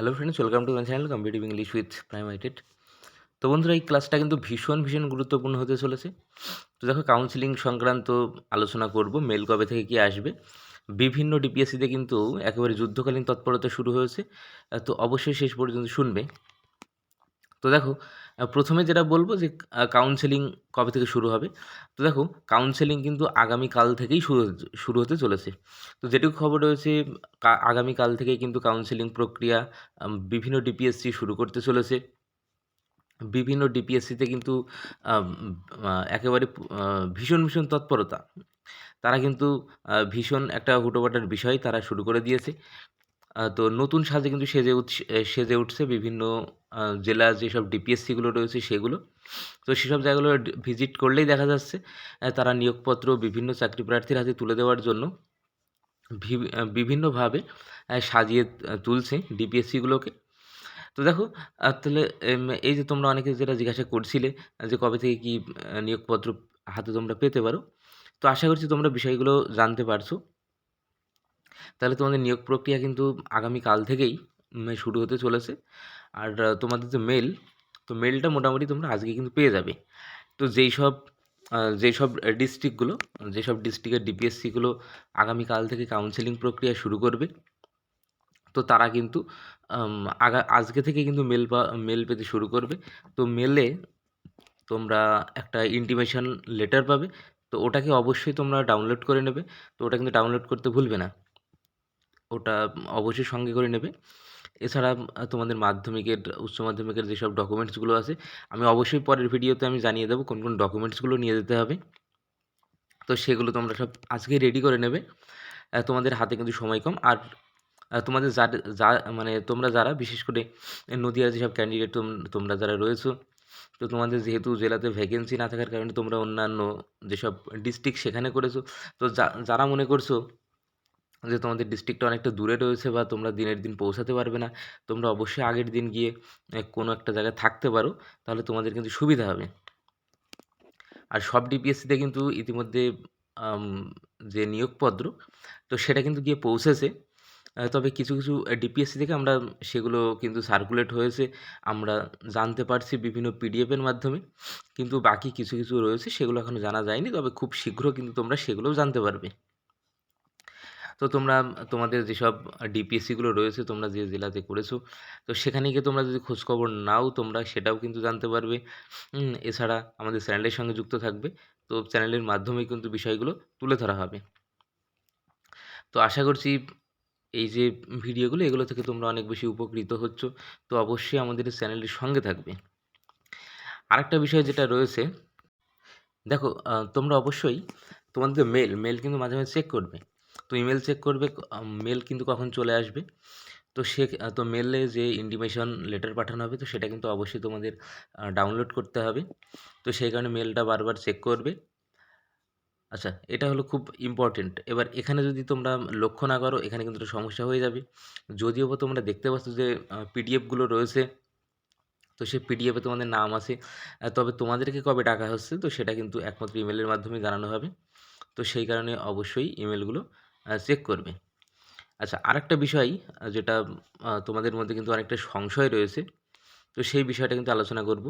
Hello friends welcome to my channel competitive English with প্রাইমাইটেড তো বন্ধুরা, এই ক্লাসটা কিন্তু ভীষণ ভীষণ গুরুত্বপূর্ণ হতে চলেছে। তো দেখো কাউন্সিলিং সংক্রান্ত আলোচনা করব মেল কবে থেকে কি আসবে। বিভিন্ন ডিপিএসসিতে কিন্তু একেবারে যুদ্ধকালীন তৎপরতা শুরু হয়েছে। তো অবশ্যই শেষ পর্যন্ত শুনবে। তো দেখো প্রথমে যেটা বলব যে কাউন্সেলিং কবে থেকে শুরু হবে? তো দেখো কাউন্সেলিং কিন্তু আগামীকাল থেকেই শুরু শুরু হতে চলেছে। তো যেটুকু খবর রয়েছে আগামীকাল থেকেই কিন্তু কাউন্সেলিং প্রক্রিয়া বিভিন্ন ডিপিএসসি শুরু করতে চলেছে। বিভিন্ন ডিপিএসসিতে কিন্তু একেবারে ভীষণ ভীষণ তৎপরতা। তারা কিন্তু ভীষণ একটা হুটোপাটার বিষয় তারা শুরু করে দিয়েছে। তো নতুন সাজে কিন্তু সেজে উঠছে সেজে উঠছে বিভিন্ন জেলার যেসব ডিপিএসসিগুলো রয়েছে সেগুলো। তো সেসব জায়গাগুলো ভিজিট করলেই দেখা যাচ্ছে তারা নিয়োগপত্র বিভিন্ন চাকরি প্রার্থীর হাতে তুলে দেওয়ার জন্য বিভিন্নভাবে সাজিয়ে তুলছে ডিপিএসসিগুলোকে তো দেখো তাহলে এই যে তোমরা অনেকে যেটা জিজ্ঞাসা করছিলে যে কবে থেকে কি নিয়োগপত্র হাতে তোমরা পেতে পারো, তো আশা করছি তোমরা বিষয়গুলো জানতে পারছ। তাহলে তোমাদের নিয়োগ প্রক্রিয়া কিন্তু আগামীকাল থেকেই শুরু হতে চলেছে। আর তোমাদের যে মেল, তো মেলটা মোটামুটি তোমরা আজকে কিন্তু পেয়ে যাবে। তো যেই সব যেই সব ডিস্ট্রিক্টগুলো যেসব ডিস্ট্রিক্টের ডিপিএসসিগুলো আগামীকাল থেকে কাউন্সেলিং প্রক্রিয়া শুরু করবে, তো তারা কিন্তু আগা, আজকে থেকে কিন্তু মেল পা, মেল পেতে শুরু করবে। তো মেলে তোমরা একটা ইন্টিমেশন লেটার পাবে, তো ওটাকে অবশ্যই তোমরা ডাউনলোড করে নেবে। তো ওটা কিন্তু ডাউনলোড করতে ভুলবে না। ওটা অবশ্যই সঙ্গে করে নেবে। এছাড়া তোমাদের মাধ্যমিকের, উচ্চ মাধ্যমিকের যেসব ডকুমেন্টসগুলো আছে, আমি অবশ্যই পরের ভিডিওতে আমি জানিয়ে দেবো কোন কোন ডকুমেন্টসগুলো নিয়ে যেতে হবে। তো সেগুলো তোমরা সব আজকেই রেডি করে নেবে। তোমাদের হাতে কিন্তু সময় কম। আর তোমাদের যা যা মানে তোমরা যারা, বিশেষ করে নদীয়ার যেসব ক্যান্ডিডেট তোমরা যারা রয়েছো, তো তোমাদের যেহেতু জেলাতে ভ্যাকেন্সি না থাকার কারণে তোমরা অন্যান্য যেসব ডিস্ট্রিক্ট সেখানে করেছ, তো যারা মনে করছ যে তোমাদের ডিস্ট্রিক্টটা অনেকটা দূরে রয়েছে বা তোমরা দিনের দিন পৌঁছাতে পারবে না, তোমরা অবশ্যই আগের দিন গিয়ে কোনো একটা জায়গায় থাকতে পারো, তাহলে তোমাদের কিন্তু সুবিধা হবে। আর সব ডিপিএসসিতে কিন্তু ইতিমধ্যে যে নিয়োগপত্র, তো সেটা কিন্তু গিয়ে পৌঁছেছে। তবে কিছু কিছু ডিপিএসসি থেকে আমরা সেগুলো কিন্তু সার্কুলেট হয়েছে, আমরা জানতে পারছি বিভিন্ন পিডিএফের মাধ্যমে, কিন্তু বাকি কিছু কিছু রয়েছে সেগুলো এখনও জানা যায়নি, তবে খুব শীঘ্র কিন্তু তোমরা সেগুলোও জানতে পারবে। তো তোমরা তোমাদের যেসব ডিপিএসসিগুলো রয়েছে তোমরা যে জেলাতে করেছ, তো সেখানে গিয়ে তোমরা যদি খোঁজখবর নাও, তোমরা সেটাও কিন্তু জানতে পারবে। এছাড়া আমাদের চ্যানেলের সঙ্গে যুক্ত থাকবে, তো চ্যানেলের মাধ্যমে কিন্তু বিষয়গুলো তুলে ধরা হবে। তো আশা করছি এই যে ভিডিওগুলো এগুলো থেকে তোমরা অনেক বেশি উপকৃত হচ্ছ, তো অবশ্যই আমাদের চ্যানেলের সঙ্গে থাকবে। আরেকটা বিষয় যেটা রয়েছে, দেখো তোমরা অবশ্যই তোমাদের মেল মেল কিন্তু মাঝে মাঝে চেক করবে। তো ইমেল চেক করবে মেল কিন্তু কখন চলে আসবে। তো সে তো মেলে যে ইন্টিমেশন লেটার পাঠানো হবে, তো সেটা কিন্তু অবশ্যই তোমাদের ডাউনলোড করতে হবে। তো সেই কারণে মেলটা বারবার চেক করবে। আচ্ছা এটা হলো খুব ইম্পর্টেন্ট এবার এখানে যদি তোমরা লক্ষ্য না করো, এখানে কিন্তু সমস্যা হয়ে যাবে। যদিও বা তোমরা দেখতে পাচ্ছ যে পিডিএফগুলো রয়েছে, তো সেই পিডিএফে তোমাদের নাম আছে তবে তোমাদেরকে কবে টাকা হচ্ছে, তো সেটা কিন্তু একমাত্র ইমেলের মাধ্যমে জানানো হবে। তো সেই কারণে অবশ্যই ইমেলগুলো চেক করবে। আচ্ছা আরেকটা বিষয় যেটা তোমাদের মধ্যে কিন্তু অনেকটা সংশয় রয়েছে, তো সেই বিষয়টা কিন্তু আলোচনা করব।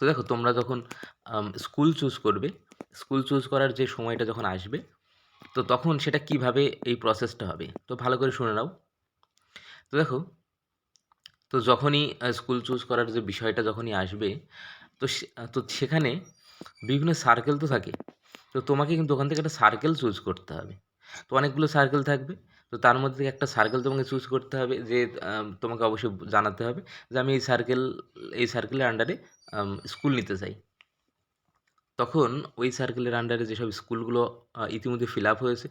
তো দেখো, তোমরা যখন স্কুল চুজ করবে স্কুল চুজ করার যে সময়টা যখন আসবে, তো তখন সেটা কীভাবে এই প্রসেসটা হবে? তো ভালো করে শুনে নাও। তো দেখো, তো যখনই স্কুল চুজ করার যে বিষয়টা যখনই আসবে, তো তো সেখানে বিভিন্ন সার্কেল তো থাকে, তো তোমাকে কিন্তু ওখান থেকে একটা সার্কেল চুজ করতে হবে। তো অনেকগুলো সার্কেল থাকবে। তো তার মধ্যে থেকে একটা সার্কেল তোমাকে চুজ করতে হবে যে তোমাকে অবশ্যই জানাতে হবে যে, আমি এই সার্কেল এই সার্কেলের আন্ডারে স্কুল নিতে চাই। তখন ওই সার্কেলের আন্ডারে যেসব স্কুলগুলো ইতিমধ্যে ফিল আপ হয়েছে,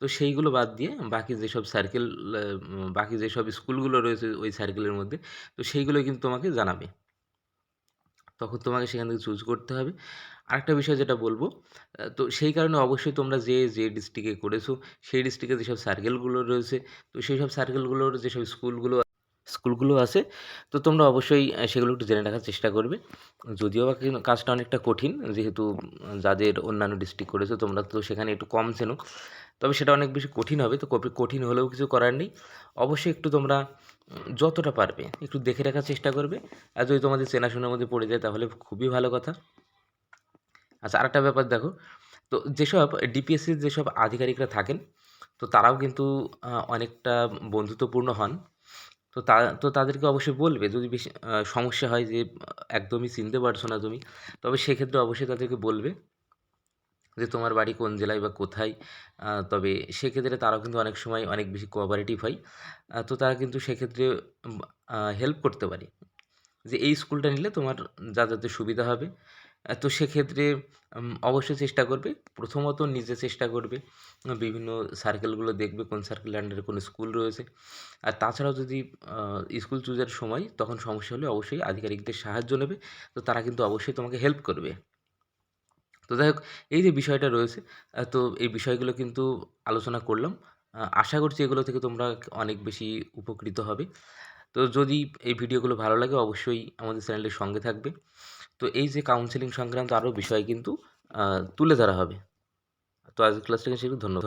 তো সেইগুলো বাদ দিয়ে বাকি যেসব সার্কেল বাকি যেসব স্কুলগুলো রয়েছে ওই সার্কেলের মধ্যে, তো সেইগুলো কিন্তু তোমাকে জানাবে। তখন তোমাকে সেখান থেকে চুজ করতে হবে। আরেকটা বিষয় যেটা বলব তো সেই কারণে অবশ্যই তোমরা যে যে ডিস্ট্রিক্টে করেছ, সেই ডিস্ট্রিক্টে যেসব সার্কেলগুলো রয়েছে, তো সেই সব সার্কেলগুলোর যেসব স্কুলগুলো স্কুলগুলো আছে, তো তোমরা অবশ্যই সেগুলো একটু জেনে রাখার চেষ্টা করবে। যদিও বা কাজটা অনেকটা কঠিন, যেহেতু যাদের অন্যান্য ডিস্ট্রিক্ট করেছে, তোমরা তো সেখানে একটু কম চেনো। তবে সেটা অনেক বেশি কঠিন হবে, তো কঠিন হলেও কিছু করার নেই। অবশ্যই একটু তোমরা যতটা পারবে, একটু দেখে রাখার চেষ্টা করবে। আর যদি তোমাদের চেনাশোনার মধ্যে পড়ে যায়, তাহলে খুবই ভালো কথা। আচ্ছা আরেকটা ব্যাপার দেখো, তো যেসব ডিপিএসসির যেসব আধিকারিকরা থাকেন, তো তারাও কিন্তু অনেকটা বন্ধুত্বপূর্ণ হন। তো তা, তো তাদেরকে অবশ্যই বলবে যদি বেশি সমস্যা হয় যে, একদমই চিনতে পারছ না তুমি, তবে সেক্ষেত্রে অবশ্যই তাদেরকে বলবে যে তোমার বাড়ি কোন জেলায় বা কোথায় তবে সেক্ষেত্রে তারাও কিন্তু অনেক সময় অনেক বেশি কোঅপারেটিভ হয় তো তারা কিন্তু সেক্ষেত্রে হেল্প করতে পারে। যে এই স্কুলটা নিলে তোমার যাতায়াতে সুবিধা হবে তো সেক্ষেত্রে অবশ্যই চেষ্টা করবে। প্রথমত নিজে চেষ্টা করবে। বিভিন্ন সার্কেলগুলো দেখবে, কোন সার্কেলের আন্ডারে কোন স্কুল রয়েছে। আর তাছাড়াও যদি স্কুল চুজের সময়, তখন সমস্যা হলে অবশ্যই আধিকারিকদের সাহায্য নেবে। তো তারা কিন্তু অবশ্যই তোমাকে হেল্প করবে। তো যাই হোক, এই যে বিষয়টা রয়েছে তো এই বিষয়গুলো কিন্তু আলোচনা করলাম। আশা করছি এগুলো থেকে তোমরা অনেক বেশি উপকৃত হবে। তো যদি এই ভিডিওগুলো ভালো লাগে, অবশ্যই আমাদের চ্যানেলের সঙ্গে থাকবে। তো এই যে কাউন্সেলিং সংক্রান্ত আরও বিষয় কিন্তু তুলে ধরা হবে। তো আজকের ক্লাসটাকে সেগুলো ধন্যবাদ।